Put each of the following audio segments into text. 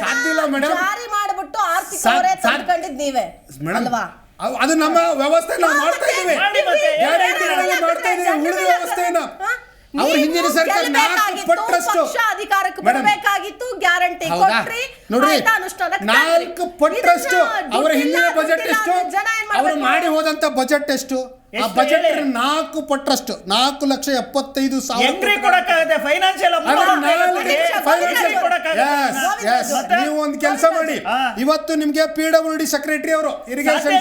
ಸಾಧ್ಯ ಮೇಡಮ್ ಜಾರಿ ಮಾಡಿಬಿಟ್ಟು ಆರ್ಥಿಕ ಹೊರೆ ತಂದ್ಕೊಂಡಿದ್ ನೀವೇ ಮೇಡಮ್ ಅಲ್ವಾ? ಅದು ನಮ್ಮ ವ್ಯವಸ್ಥೆ ನಾವು ಮಾಡ್ತಾ ಇದೀವಿ. ಗ್ಯಾರಂಟಿಗಳಲ್ಲಿ ಮಾಡ್ತಾ ಇದೀವಿ ಉಳಿದ ವ್ಯವಸ್ಥೆಯನ್ನ ಅವ್ರ ಹಿಂದಿನ ಸರ್ಕಾರ ನಾಲ್ಕು ಪಟ್ಟಷ್ಟು ಅಧಿಕಾರಕ್ಕೆ ಬರಬೇಕಾಗಿತ್ತು ಗ್ಯಾರಂಟಿ ಕೊಟ್ರಿ ನೋಡ್ರಿ. ನಾಲ್ಕು ಪಟ್ಟಷ್ಟು ಅವರ ಹಿಂದಿನ ಬಜೆಟ್ ಎಷ್ಟು? ಅವರು? ಮಾಡಿ ಹೋದಂತ ಬಜೆಟ್ ಎಷ್ಟು? ಆ ಬಜೆಟ್? ನಾಲ್ಕು ಪಟ್ಟರಷ್ಟು. ನಾಲ್ಕು ಲಕ್ಷ ಎಪ್ಪತ್ತೈದು ಸಾವಿರ. ಫೈನಾನ್ಷಿಯಲ್ ನೀವು ಒಂದು ಕೆಲಸ ಮಾಡಿ. ಇವತ್ತು ನಿಮ್ಗೆ ಪಿ ಡಬ್ಲ್ಯೂ ಡಿ ಸೆಕ್ರೆಟರಿ ಅವರು ಇರಿಗೇಷನ್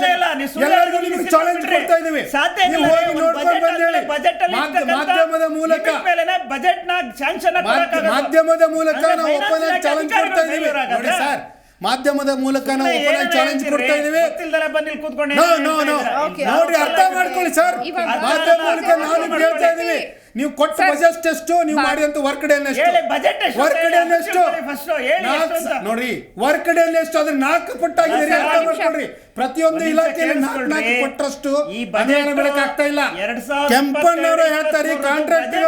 ಎಲ್ಲರಿಗೂ ನಿಮ್ಗೆ ಚಾಲೆಂಜ್. ಕೊಡ್ತಾ ಇದೀವಿ ನೀವು ಹೋಗಿ ನೋಡ್ಕೊಂಡು ಬಂದು ಹೇಳಿ ಮಾಧ್ಯಮದ ಮೂಲಕ. ಬಜೆಟ್ನ ಮಾಧ್ಯಮದ ಮೂಲಕ ನಾವು ಓಪನ್ ಆಗಿ ಚಾಲೆಂಜ್ ಕೊಡ್ತಾ ಇದೀವಿ ನೋಡಿ ಸರ್ ಮಾಧ್ಯಮದ ಮೂಲಕ ನಾವು ಓಪನ್ ಚಾಲೆಂಜ್ ಕೊಡ್ತಾ ಇದೀವಿ ನೋ ನೋ ನೋ. ನೋಡ್ರಿ ಅರ್ಥ ಮಾಡ್ಕೊಳ್ಳಿ ಸರ್ ಮಾಧ್ಯಮದ ಮಾಧ್ಯಮ ಮೂಲಕ ನಾವು ನಿಮ್ಗೆ ಹೇಳ್ತಾ ಇದೀವಿ ನೀವು ಕೊಟ್ಟ ಬಜೆಟ್ ಎಷ್ಟು? ನೀವು ಮಾಡಿದಂತ ವರ್ಕ್ ಡೇ ಎಷ್ಟು? ವರ್ಕ್ ಡೇ ಎಷ್ಟು. ನೋಡ್ರಿ ವರ್ಕ್ ಡೇ ಎಷ್ಟು? ಅದ್ರ ನಾಲ್ಕು ಪಟ್ಟಾಗಿದೆ ಅರ್ಥ ಒಂದ್ ಮಾಡ್ಕೊಳ್ರಿ. ಪ್ರತಿಯೊಂದು ಇಲಾಖೆಯಲ್ಲಿ ನಾಲ್ಕು. ನಾಲ್ಕು ಕೊಟ್ಟರಷ್ಟು ಈ budget ಅನುದಾನ ಬೆಳಕಾಗ್ತಾ ಇಲ್ಲ. ಕೆಂಪಣ್ಣವರು ಹೇಳ್ತಾರೆ ಕಾಂಟ್ರಾಕ್ಟರ್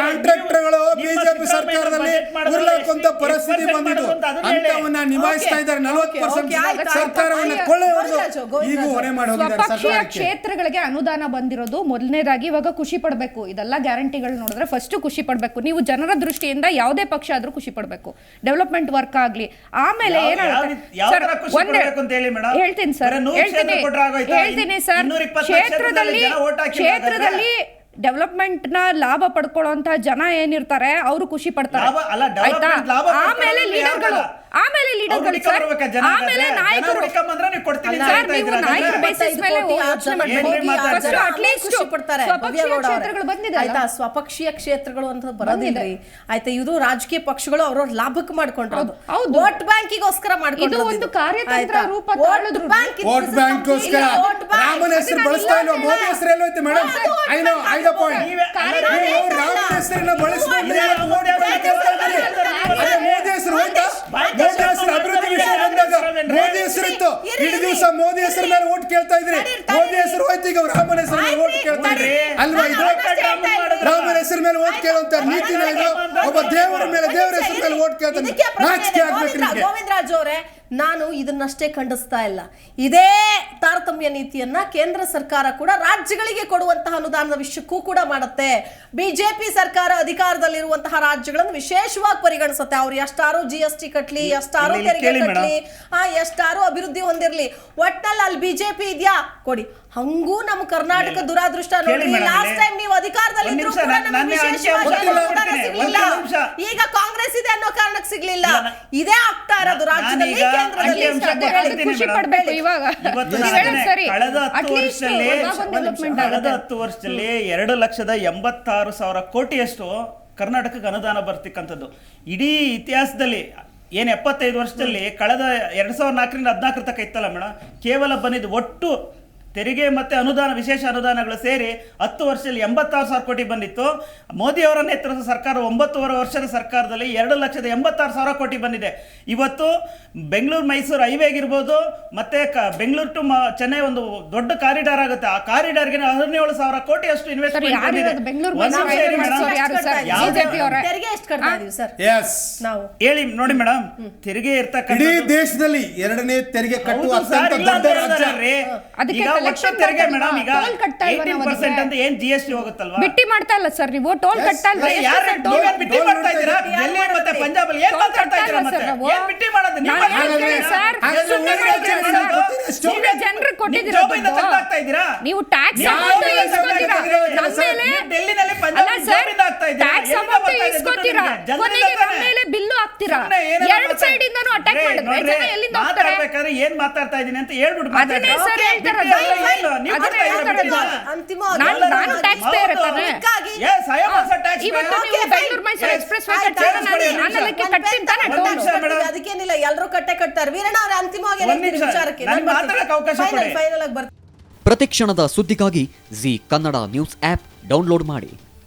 ಕಾಂಟ್ರಾಕ್ಟ್ಗಳು budget ಬಿಜೆಪಿ ಸರ್ಕಾರದಲ್ಲಿ ಉರುಳಕ್ಕಂತ ಪರಿಸ್ಥಿತಿ ಬಂದಿದ್ದು. ಅಂತವನ್ನ ನಿಭಾಯಿಸ್ತಾ ಇದ್ದಾರೆ ನಲವತ್ತು ಪರ್ಸೆಂಟ್. ಸರ್ಕಾರವನ್ನ ಅಯ್ಯೋ, ಕೊಳ್ಳೆ ಹೊಡೆದು ಗೋವಿಂದರಾಜು, ಗೋವಿಂದರಾಜು. ಈಗ ಹೊರೆ ಮಾಡಿ ಹೋಗಿದ್ದಾರೆ ಕ್ಷೇತ್ರಗಳಿಗೆ ಅನುದಾನ ಬಂದಿರೋದು ಮೊದಲನೇದಾಗಿ ಇವಾಗ ಖುಷಿ ಪಡಬೇಕು. ಇದೆಲ್ಲ ಗ್ಯಾರಂಟಿಗಳು ನೋಡಿದ್ರೆ ಫಸ್ಟ್ ಖುಷಿ ಪಡಬೇಕು. ನೀವು ಜನರ ದೃಷ್ಟಿಯಿಂದ ಯಾವುದೇ ಪಕ್ಷ ಆದ್ರೂ ಖುಷಿ ಪಡಬೇಕು. ಡೆವಲಪ್ಮೆಂಟ್ ವರ್ಕ್ ಆಗಲಿ. ಆಮೇಲೆ? ಹೇಳ್ತೀನಿ ಸರ್. ಹೇಳ್ತೀನಿ? ಹೇಳ್ತೀನಿ ಸರ್. ಕ್ಷೇತ್ರದಲ್ಲಿ ಕ್ಷೇತ್ರದಲ್ಲಿ ಜನ vote ಹಾಕಿಲ್ಲ ಕ್ಷೇತ್ರದಲ್ಲಿ ಡೆವಲಪ್ಮೆಂಟ್ನ ಲಾಭ ಪಡ್ಕೊಳ್ಳುವಂತ ಜನ ಏನಿರ್ತಾರೆ ಅವರು ಖುಷಿ ಪಡ್ತಾರೆ. ಅಲ್ಲ, ಆಯ್ತಾ? ಆಮೇಲೆ ಲೀಡರ್ಗಳು ಆಮೇಲೆ ಲೀಡರ್ಗಳು ಸರ್. ಆಮೇಲೆ? ನಾಯಕರು. ಹುಡುಕೊಂಬಂದ್ರೆ ನೀವು ಕೊಡ್ತೀನಿ ಸರ್, ನೀವು ನಾಯಕರ ಹಾಗಾದ್ರೆ? ಮೇಲೆ ಯೋಚನೆ ಮಾಡಬೇಡಿ ಪಡ್ತಾರೆ. ಸ್ವಪಕ್ಷೀಯ. ಕ್ಷೇತ್ರಗಳು ಬಂದಿದೆ ಆಯ್ತಾ? ಸ್ವಪಕ್ಷೀಯ ಕ್ಷೇತ್ರಗಳು ಅಂತ ಬರೋದಿಲ್ರಿ. ಆಯ್ತಾ? ಇದು ರಾಜಕೀಯ ಪಕ್ಷಗಳು ಅವ್ರವ್ರ ಲಾಭಕ್ಕೆ ಮಾಡ್ಕೊಂಡ್ರು ಹೌದು. ವೋಟ್ ಬ್ಯಾಂಕಿಗೋಸ್ಕರ ಮಾಡ್ಕೊಂಡ್ರು ಇದು ಒಂದು. ಕಾರ್ಯತಂತ್ರ? ರೂಪ ವೋಟ್ ಬ್ಯಾಂಕ್ ವೋಟ್ ಬ್ಯಾಂಕ್ಗೋಸ್ಕರ. ರಾಮನ ಹೆಸರು ಬಳಸ್ತಾ ಇಲ್ವಾ? ಮೋದಿ ಹೆಸರು ಎಲ್ಲೋಯ್ತು madam. I know I know I the point ನೀವೇ- ರಾಮನ ಹೆಸರನ್ನ ಇದ್ದೀರಿ. ಅದೇ ಮೋದಿ ಹೆಸರು ಹೋಯ್ತಾ? ಮೋದಿ ಹೆಸರು ಅಭಿವೃದ್ಧಿ ವಿಷಯ ಬಂದಾಗ ಮೋದಿ ಹೆಸರು ಇತ್ತು. ಇಡೀ ದಿವಸ ಮೋದಿ ಹೆಸರು ಮೇಲೆ ಓಟ್ ಕೇಳ್ತಾ ಇದ್ರಿ. ಮೋದಿ ಹೆಸರು ಹೋಯ್ತು ಈಗ ರಾಮನ ಹೆಸರು ಮೇಲೆ ಓಟ್ ಕೇಳ್ತಾ ಇದ್ರಿ. ಅಲ್ವಾ? ಇದು ರಾಮನ ಹೆಸರು ಮೇಲೆ ಓಟ್ ಕೇಳುವಂತ ನೀತಿನ ಇದು ಒಬ್ಬ ದೇವರ ಮೇಲೆ ದೇವರ ಹೆಸರು ಮೇಲೆ ಓಟ್ ಕೇಳ್ತಾನೆ ನಾಚಿಕೆ. ಆಗ್ಬೇಕು ಗೋವಿಂದ- ಗೋವಿಂದರಾಜ್ ಅವರೇ ನಾನು ಇದನ್ನಷ್ಟೇ ಖಂಡಿಸ್ತಾ ಇಲ್ಲ. ಇದೇ ತಾರತಮ್ಯ ನೀತಿಯನ್ನ ಕೇಂದ್ರ ಸರ್ಕಾರ ಕೂಡ ರಾಜ್ಯಗಳಿಗೆ ಕೊಡುವಂತಹ ಅನುದಾನದ ವಿಷಯಕ್ಕೂ ಕೂಡ ಮಾಡುತ್ತೆ. ಬಿಜೆಪಿ ಸರ್ಕಾರ ಅಧಿಕಾರದಲ್ಲಿರುವಂತಹ ರಾಜ್ಯಗಳನ್ನು ವಿಶೇಷವಾಗಿ ಪರಿಗಣಿಸುತ್ತೆ. ಅವ್ರು ಎಷ್ಟಾರು ಜಿ ಎಸ್ ಟಿ ಕಟ್ಲಿ ಎಷ್ಟಾರು ತೆರಿಗೆ ಕಟ್ಲಿ ಆ ಎಷ್ಟಾರು ಅಭಿವೃದ್ಧಿ ಹೊಂದಿರ್ಲಿ. ಒಟ್ನಲ್ಲಿ ಅಲ್ಲಿ ಬಿಜೆಪಿ ಇದೆಯಾ? ಕೊಡಿ. ಹಂಗೂ ನಮ್ಮ ಕರ್ನಾಟಕ ದುರಾದೃಷ್ಟ ನೋಡಿ ಲಾಸ್ಟ್ ಟೈಮ್ ನೀವು ಅಧಿಕಾರದಲ್ಲಿ ಇದ್ರು ಕೂಡ ನಮ್ಗೆ ವಿಶೇಷವಾಗಿ. ಸಿಗ್ಲಿಲ್ಲ. ಈಗ ಕಾಂಗ್ರೆಸ್ ಇದೆ ಅನ್ನೋ ಕಾರಣಕ್ಕೆ ಸಿಗ್ಲಿಲ್ಲ. ಇದೇ ಆಗ್ತಾ ಇರೋದು ರಾಜ್ಯದಲ್ಲಿ ಕೇಂದ್ರದಲ್ಲಿ ಅದೇ ಖುಷಿ ಮೇಡಮ್. ಪಡ್ಬೇಕು ಇವಾಗ. ಇವತ್ತು ನಾನು ಹೇಳೋದು ಸರಿ. ಕಳೆದ ಹತ್ತು ವರ್ಷದಲ್ಲಿ development ಕಳೆದ ಆಗುತ್ತೆ. ಹತ್ತು ವರ್ಷದಲ್ಲಿ ಎರಡು ಲಕ್ಷದ ಎಂಬತ್ತಾರು ಸಾವಿರ ಕೋಟಿಯಷ್ಟು ಕರ್ನಾಟಕಕ್ಕೆ ಅನುದಾನ ಬರ್ತಕ್ಕಂಥದ್ದು. ಇಡೀ ಇತಿಹಾಸದಲ್ಲಿ ಏನ್ ಎಪ್ಪತ್ತೈದು ವರ್ಷದಲ್ಲಿ ಕಳೆದ ಎರಡ್ ಸಾವಿರದ ನಾಲ್ಕರಿಂದ ಹದಿನಾಲ್ಕರ ತನಕ ಇತ್ತಲ್ಲ ಮೇಡಮ್? ಕೇವಲ ಬಂದಿದ್ದು ಒಟ್ಟು ತೆರಿಗೆ ಮತ್ತೆ ಅನುದಾನ ವಿಶೇಷ ಅನುದಾನಗಳು ಸೇರಿ ಹತ್ತು ವರ್ಷದಲ್ಲಿ ಎಂಬತ್ತಾರು ಸಾವಿರ ಕೋಟಿ ಬಂದಿತ್ತು. ಮೋದಿ ಅವರ ನೇತೃತ್ವದ ಸರ್ಕಾರ ಒಂಬತ್ತುವರೆ ವರ್ಷದ ಸರ್ಕಾರದಲ್ಲಿ ಎರಡು ಲಕ್ಷದ ಎಂಬತ್ತಾರು ಸಾವಿರ ಕೋಟಿ ಬಂದಿದೆ. ಇವತ್ತು ಬೆಂಗಳೂರು ಮೈಸೂರು ಹೈವೇ ಆಗಿರ್ಬೋದು ಮತ್ತೆ ಕ ಬೆಂಗಳೂರು ಟು ಮ- ಚೆನ್ನೈ ಒಂದು ದೊಡ್ಡ ಕಾರಿಡಾರ್ ಆಗುತ್ತೆ. ಆ ಕಾರಿಡಾರ್ಗೆ ಹದಿನೇಳು ಸಾವಿರ ಕೋಟಿ ಅಷ್ಟು ಇನ್ವೆಸ್ಟ್ಮೆಂಟ್ ಬಂದಿದೆ. ಹೇಳಿ ನೋಡಿ ಮೇಡಮ್ ತೆರಿಗೆ ಇರ್ತಕ್ಕಂಥ ದೇಶದಲ್ಲಿ ಎರಡನೇ ತೆರಿಗೆ ಕಟ್ಟುವ ತೆರಿಗೆ ಮೇಡಮ್ ಈಗ ಟೋಲ್ toll ಕಟ್ತಾ ಇಲ್ವಾ ನಾವು 18% ಅಂತ ಏನ್ ಜಿ ಎಸ್ ಟಿ ಹೋಗುತ್ತಲ್ವಾ? ಬಿಟ್ಟಿ ಮಾಡ್ತಾ ಇಲ್ಲ ಸರ್ ನೀವು. ಟೋಲ್ ಕಟ್ತಾ ಇಲ್ವಾ ಎಷ್ಟು ಯಾರು ಸರ್ toll? ನೀವೇನ್ ಬಿಟ್ಟಿ ಮಾಡ್ತಾ ಇದ್ದೀರಾ? ಮತ್ತೆ ಪಂಜಾಬ್ ಅಲ್ಲಿ ಏನ್ ಮಾತಾಡ್ತಾ ಇದ್ದೀರಾ ಇಲ್ಲ ಮತ್ತೆ? ಏನ್ ಬಿಟ್ಟಿ ಮಾಡೋದು? ನೀವು ನಾನು ಸರ್, ಸುಮ್ನೆ? ಸುಮ್ನೆ ಜನರಿಗೆ ಕೊಟ್ಟಿದ್ದೀರಾ ದುಡ್ಡು? ನೀವು ಟ್ಯಾಕ್ಸ್ ಅಮೌಂಟ್ ಇಸ್ಕೊತೀರಾ ನಮ್ಮ? ಮೇಲೆ ಪಂಜಾಬ್ ಸರ್? ಟ್ಯಾಕ್ಸ್ ಅಮೌಂಟ್ ಕೊನೆಗೆ ನಮ್ಮ ಮೇಲೆ ಹಾಕ್ತೀರಾ ಎರಡ್ ಸೈಡ್ ಇಂದಾನು ಅಟ್ಯಾಕ್ ರೇ, ಮಾಡಿದ್ರೆ. ಜನ ಎಲ್ಲಿಂದ ಹೋಗ್ತಾರೆ? ಮಾತಾಡ್ಬೇಕಾದ್ರೆ ಏನ್ ಮಾತಾಡ್ತಾ ಇದೀನಿ ಅಂತ ಹೇಳ್ಬಿಟ್ಟು ಅದನ್ನೇ. ಸರ್ ಅದನ್ನೇ ನಾನು ನಾನು ಟ್ಯಾಕ್ಸ್ ಪೇಯರ್ ತಾನೆ ಇವತ್ತು ನೀವು ಬೆಂಗಳೂರು ಮೈಸೂರು ಎಕ್ಸ್ಪ್ರೆಸ್ ವೇ ಕಟ್ತೀನಿ ತಾನೆ. ಅದಕ್ಕೇನಿಲ್ಲ ಎಲ್ಲರೂ ಕಟ್ಟೆ ಕಟ್ತಾರೆ. ವೀರಣ್ಣ ಅವರ ಅಂತಿಮವಾಗಿ. ವಿಚಾರಕ್ಕೆ. ಮಾತಾಡಕ್ಕೆ ಅವಕಾಶ. ಫೈನಲ್ ಆಗಿ ಪ್ರತಿಕ್ಷಣದ ಸುದ್ದಿಗಾಗಿ Zee Kannada news app download ಮಾಡಿ.